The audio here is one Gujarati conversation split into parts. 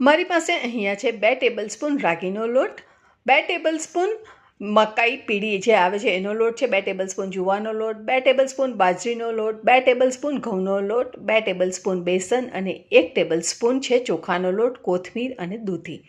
મારી પાસે અહીંયા છે બે ટેબલ સ્પૂન રાગીનો લોટ, બે ટેબલ સ્પૂન મકાઈ પીળી જે આવે છે એનો લોટ છે, બે ટેબલ સ્પૂન જુવાનો લોટ, બે ટેબલ સ્પૂન બાજરીનો લોટ, બે ટેબલ સ્પૂન ઘઉંનો લોટ, બે ટેબલ સ્પૂન બેસન અને એક ટેબલ સ્પૂન છે ચોખાનો લોટ, કોથમીર અને દૂધી.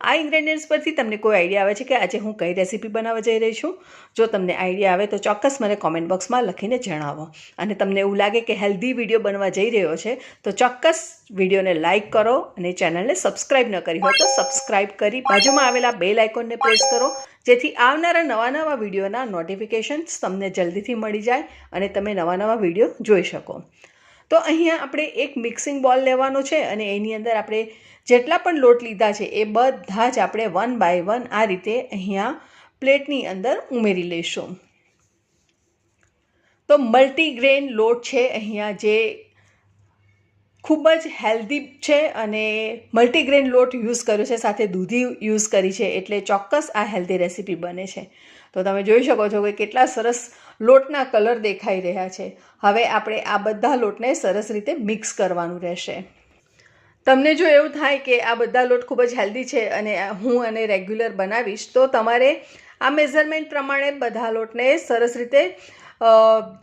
આ ઇન્ગ્રેડિયન્ટ્સ પરથી તમને કોઈ આઈડિયા આવે છે કે આજે હું કઈ રેસીપી બનાવવા જઈ રહી છું? જો તમને આઈડિયા આવે તો ચોક્કસ મને કોમેન્ટ બોક્સમાં લખીને જણાવો. અને તમને એવું લાગે કે હેલ્ધી વીડિયો બનવા જઈ રહ્યો છે, તો ચોક્કસ વિડીયોને લાઇક કરો અને ચેનલને સબસ્ક્રાઇબ ન કરી હોય તો સબસ્ક્રાઇબ કરી બાજુમાં આવેલા બેલ આઇકોનને પ્રેસ કરો, જેથી આવનારા નવા નવા વિડીયોના નોટિફિકેશન્સ તમને જલ્દીથી મળી જાય અને તમે નવા નવા વીડિયો જોઈ શકો. તો અહીંયા આપણે એક મિક્સિંગ બોલ લેવાનો છે અને એની અંદર આપણે જેટલા પણ લોટ લીધા છે એ બધા જ આપણે વન બાય વન આ રીતે અહીંયા પ્લેટની અંદર ઉમેરી લઈશું. તો મલ્ટીગ્રેન લોટ છે અહીંયા જે ખૂબ જ હેલ્ધી છે અને મલ્ટીગ્રેન લોટ યુઝ કર્યો છે, સાથે દૂધી યુઝ કરી છે, એટલે ચોક્કસ આ હેલ્ધી રેસીપી બને છે. તો તમે જોઈ શકો છો કે કેટલા સરસ લોટના કલર દેખાઈ રહ્યા છે. હવે આપણે આ બધા લોટને સરસ રીતે મિક્સ કરવાનું રહેશે. તમને જો એવું થાય કે આ બધા લોટ ખૂબ જ હેલ્ધી છે અને હું અને રેગ્યુલર બનાવીશ, તો તમારે આ મેઝરમેન્ટ પ્રમાણે બધા લોટને સરસ રીતે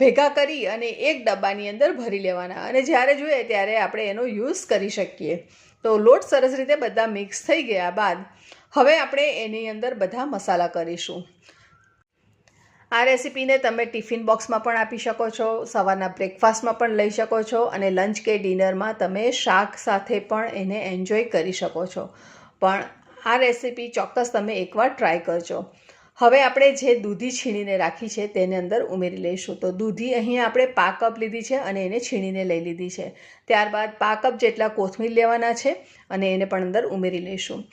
ભેગા કરી અને એક ડબ્બાની અંદર ભરી લેવાના. અને જ્યારે જોઈએ ત્યારે આપણે એનો યુઝ કરી શકીએ. તો લોટ સરસ રીતે બધા મિક્સ થઈ ગયા બાદ, હવે આપણે એની અંદર બધા મસાલા કરીશું. આ રેસીપીને તમે ટિફિન બોક્સમાં પણ આપી શકો છો, સવારના બ્રેકફાસ્ટમાં પણ લઈ શકો છો અને લંચ કે ડિનરમાં તમે શાક સાથે પણ એને એન્જોય કરી શકો છો. પણ આ રેસીપી ચોક્કસ તમે એકવાર ટ્રાય કરજો. હવે આપણે જે દૂધી છીણીને રાખી છે તેને અંદર ઉમેરી લઈશું. તો દૂધી અહીં આપણે પા કપ લીધી છે અને એને છીણીને લઈ લીધી છે. ત્યારબાદ પા કપ જેટલા કોથમીર લેવાના છે અને એને પણ અંદર ઉમેરી લઈશું.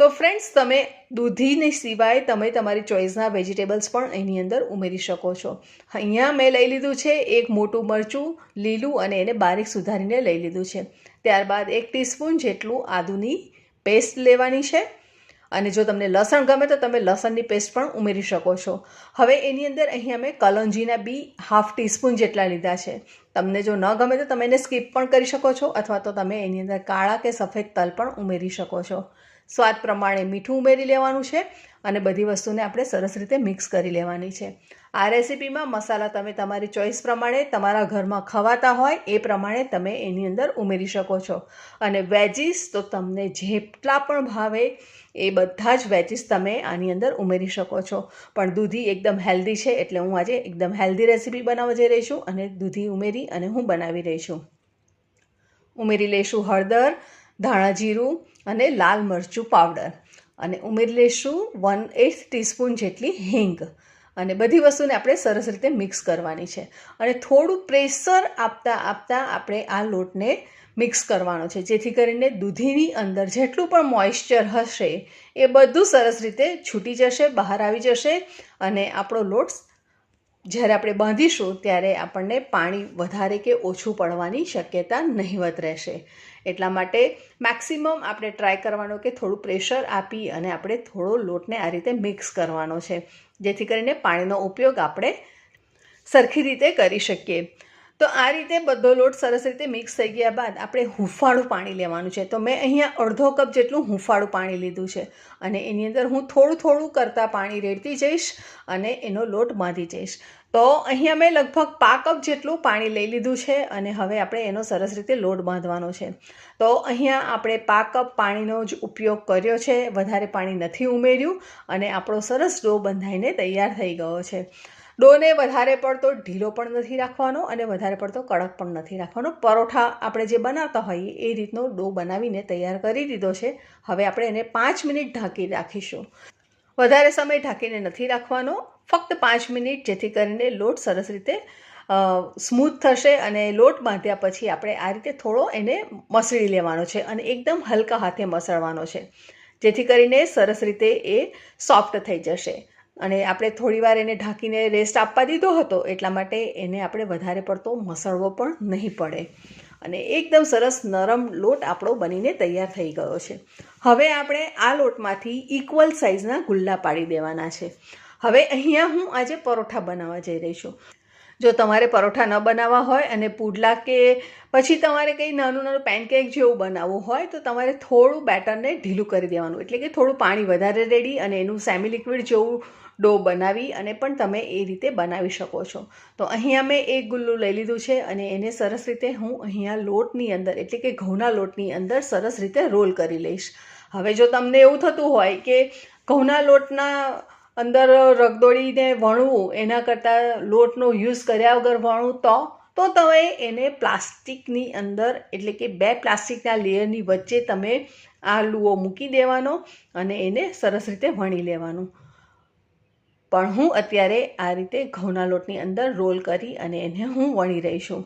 તો ફ્રેન્ડ્સ તમે દૂધીને સિવાય તમે તમારી ચોઈસના વેજીટેબલ્સ પણ એની અંદર ઉમેરી શકો છો. અહીંયા મેં લઈ લીધું છે એક મોટું મરચું, લીલું અને એને બારીક સુધારીને લઈ લીધું છે. ત્યારબાદ એક ટીસ્પૂન જેટલું આદુની પેસ્ટ લેવાની છે. અને જો તમને લસણ ગમે તો તમે લસણની પેસ્ટ પણ ઉમેરી શકો છો. હવે એની અંદર અહીંયા મેં કલંજીના બી હાફ ટીસ્પૂન જેટલા લીધા છે. તમને જો ન ગમે તો તમે એને સ્કીપ પણ કરી શકો છો, અથવા તો તમે એની અંદર કાળા કે સફેદ તલ પણ ઉમેરી શકો છો. સ્વાદ પ્રમાણે મીઠું ઉમેરી લેવાનું છે અને બધી વસ્તુને આપણે સરસ રીતે મિક્સ કરી લેવાની છે. આ રેસીપીમાં મસાલા તમે તમારી ચોઈસ પ્રમાણે તમારા ઘરમાં ખવાતા હોય એ પ્રમાણે તમે એની અંદર ઉમેરી શકો છો. અને વેજીસ તો તમને જેટલા પણ ભાવે એ બધા જ વેજીસ તમે આની અંદર ઉમેરી શકો છો. પણ દૂધી એકદમ હેલ્ધી છે એટલે હું આજે એકદમ હેલ્ધી રેસીપી બનાવવા જઈ રહી છું અને દૂધી ઉમેરી અને હું બનાવી રહી છું. ઉમેરી લઈશું હળદર, ધાણા જીરું અને લાલ મરચું પાવડર. અને ઉમેરી લઈશું વન એટ ટીસ્પૂન જેટલી હિંગ. અને બધી વસ્તુને આપણે સરસ રીતે મિક્સ કરવાની છે. અને થોડું પ્રેશર આપતા આપતા આપણે આ લોટને મિક્સ કરવાનો છે. જેથી કરીને દૂધીની અંદર જેટલું પણ મોઇશ્ચર હશે એ બધું સરસ રીતે છૂટી જશે, બહાર આવી જશે અને આપણો લોટ જ્યારે આપણે બાંધીશું ત્યારે આપણને પાણી વધારે કે ઓછું પડવાની શક્યતા નહીવત રહેશે. એટલા માટે મેક્સિમમ આપણે ટ્રાય કરવાનો કે થોડું પ્રેશર આપી અને આપણે થોડો લોટને આ રીતે મિક્સ કરવાનો છે. જેથી કરીને પાણીનો ઉપયોગ આપણે સરખી રીતે કરી શકીએ. તો આ રીતે બધો લોટ સરસ રીતે મિક્સ થઈ ગયા બાદ આપણે હુંફાળું પાણી લેવાનું છે. તો મેં અહીંયા અડધો કપ જેટલું હુંફાળું પાણી લીધું છે અને એની અંદર હું થોડું થોડું કરતાં પાણી રેડતી જઈશ અને એનો લોટ બાંધી જઈશ. તો અહીંયા મેં લગભગ પા કપ જેટલું પાણી લઈ લીધું છે અને હવે આપણે એનો સરસ રીતે લોટ બાંધવાનો છે. તો અહીંયા આપણે પા કપ પાણીનો જ ઉપયોગ કર્યો છે. વધારે પાણી નથી ઉમેર્યું અને આપણો સરસ ડો બંધાઈને તૈયાર થઈ ગયો છે. ડોને વધારે પડતો ઢીલો પણ નથી રાખવાનો અને વધારે પડતો કડક પણ નથી રાખવાનો. પરોઠા આપણે જે બનાવતા હોઈએ એ રીતનો ડો બનાવીને તૈયાર કરી દીધો છે. હવે આપણે એને પાંચ મિનિટ ઢાંકી રાખીશું. વધારે સમય ઢાંકીને નથી રાખવાનો. ફક્ત પાંચ મિનિટ જેથી કરીને લોટ સરસ રીતે સ્મૂથ થશે અને લોટ બાંધ્યા પછી આપણે આ રીતે થોડો એને મસળી લેવાનો છે અને એકદમ હલકા હાથે મસળવાનો છે. જેથી કરીને સરસ રીતે એ સોફ્ટ થઈ જશે. અને આપણે થોડીવાર એને ઢાંકીને રેસ્ટ આપવા દીધો હતો, એટલા માટે એને આપણે વધારે પડતો મસળવો પણ નહીં પડે. અને એકદમ સરસ નરમ લોટ આપણો બનીને તૈયાર થઈ ગયો છે. હવે આપણે આ લોટમાંથી ઇક્વલ સાઇઝના ગુલ્લા પાડી દેવાના છે. હવે અહીંયા હું આજે પરોઠા બનાવવા જઈ રહી છું. જો તમારે પરોઠા ન બનાવવા હોય અને પુડલા કે પછી તમારે કંઈ નાનું નાનું પેનકેક જેવું બનાવવું હોય, તો તમારે થોડું બેટરને ઢીલું કરી દેવાનું. એટલે કે થોડું પાણી વધારે રેડી અને એનું સેમી લિક્વિડ જેવું ડો બનાવી અને પણ તમે એ રીતે બનાવી શકો છો. તો અહીંયા મેં એક ગુલ્લું લઈ લીધું છે અને એને સરસ રીતે હું અહીંયા લોટની અંદર, એટલે કે ઘઉંના લોટની અંદર સરસ રીતે રોલ કરી લઈશ. હવે જો તમને એવું થતું હોય કે ઘઉંના લોટના અંદર રગદોળીને વણવું, એના કરતાં લોટનો યુઝ કર્યા વગર વણવું, તો તો તમે એને પ્લાસ્ટિકની અંદર, એટલે કે બે પ્લાસ્ટિકના લેયરની વચ્ચે તમે આ લુઓ મૂકી દેવાનો અને એને સરસ રીતે વણી લેવાનું. પણ હું અત્યારે આ રીતે ઘઉંના લોટની અંદર રોલ કરી અને એને હું વણી રહી છું.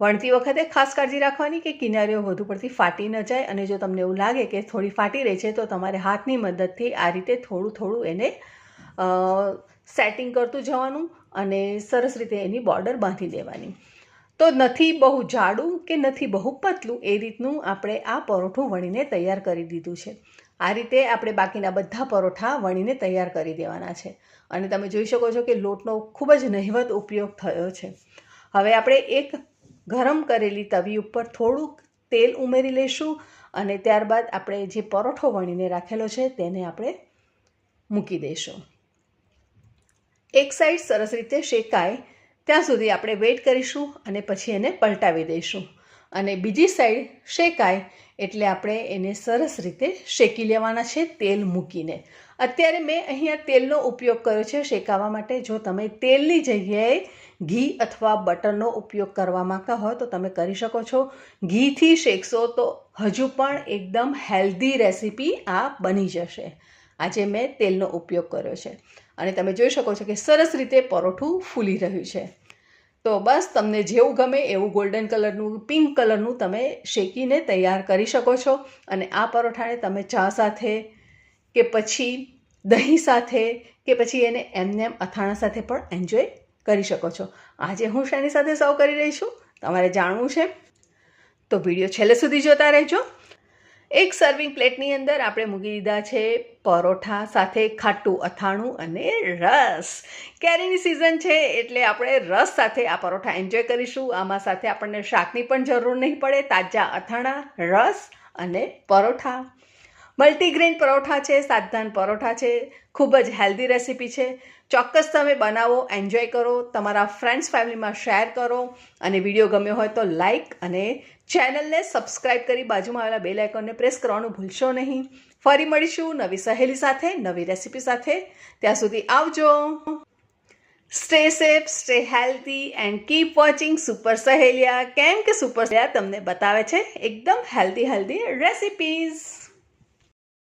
વણતી વખતે ખાસ કાળજી રાખવાની કે કિનારીઓ વધુ પડતી ફાટી ન જાય અને જો તમને એવું લાગે કે થોડી ફાટી રહી છે, તો તમારે હાથની મદદથી આ રીતે થોડું થોડું એને સેટિંગ કરતું જવાનું અને સરસ રીતે એની બોર્ડર બાંધી દેવાની. તો નથી બહુ જાડું કે નથી બહુ પતલું એ રીતનું આપણે આ પરોઠું વણીને તૈયાર કરી દીધું છે. આ રીતે આપણે બાકીના બધા પરોઠા વણીને તૈયાર કરી દેવાના છે. અને તમે જોઈ શકો છો કે લોટનો ખૂબ જ નહિવત ઉપયોગ થયો છે. હવે આપણે એક ગરમ કરેલી તવી ઉપર થોડુંક તેલ ઉમેરી લઈશું અને ત્યારબાદ આપણે જે પરોઠો વણીને રાખેલો છે તેને આપણે મૂકી દઈશું એક સાઈડ સરસ રીતે શેકાય, ત્યાં સુધી આપણે વેઇટ કરીશું અને પછી એને પલટાવી દઈશું. અને બીજી સાઈડ શેકાય એટલે આપણે એને સરસ રીતે શેકી લેવાના છે તેલ મૂકીને. અત્યારે મેં અહીંયા તેલનો ઉપયોગ કર્યો છે શેકાવા માટે. જો તમે તેલની જગ્યાએ ઘી અથવા બટરનો ઉપયોગ કરવા માંગતા હો તો તમે કરી શકો છો. ઘીથી શેકશો તો હજુ પણ એકદમ હેલ્ધી રેસીપી આ બની જશે. આજે મેં તેલનો ઉપયોગ કર્યો છે. અને તમે જોઈ શકો છો કે સરસ રીતે પરોઠું ફૂલી રહ્યું છે. તો બસ તમને જેવું ગમે એવું ગોલ્ડન કલરનું પિંક કલરનું તમે શેકીને તૈયાર કરી શકો છો. અને આ પરોઠાને તમે ચા સાથે કે પછી દહીં સાથે કે પછી એને એમનેમ એમ અથાણા સાથે પણ એન્જોય કરી શકો છો. આજે હું શાની સાથે સર્વ કરી રહી છું? તમારે જાણવું છે? તો વીડિયો છેલ્લે સુધી જોતા રહેજો. એક સર્વિંગ પ્લેટની અંદર આપણે મૂકી દીધા છે પરોઠા, સાથે ખાટું અથાણું અને રસ. કેરીની સિઝન છે એટલે આપણે રસ સાથે આ પરોઠા એન્જોય કરીશું. આમાં સાથે આપણને શાકની પણ જરૂર નહીં પડે. તાજા અથાણા, રસ અને પરોઠા. મલ્ટીગ્રેન પરોઠા છે સાધાન પરોઠા છે. ખૂબ જ હેલ્ધી રેસીપી છે. ચોક્કસ તમે બનાવો એન્જોય કરો. તમારા ફ્રેન્ડ્સ ફેમિલીમાં શેર કરો. અને વીડિયો ગમ્યો હોય તો લાઈક અને ચેનલને સબસ્ક્રાઇબ કરી બાજુમાં આવેલા બેલ આઇકોનને પ્રેસ કરવાનું ભૂલશો નહીં. ફરી મળીશું નવી સહેલી સાથે, નવી રેસીપી સાથે. ત્યાં સુધી આવજો. Stay safe stay healthy and keep watching super સહેલિયા કેમ કે સુપર સહેલિયા તમને બતાવે છે એકદમ હેલ્ધી હેલ્ધી રેસિપીઝ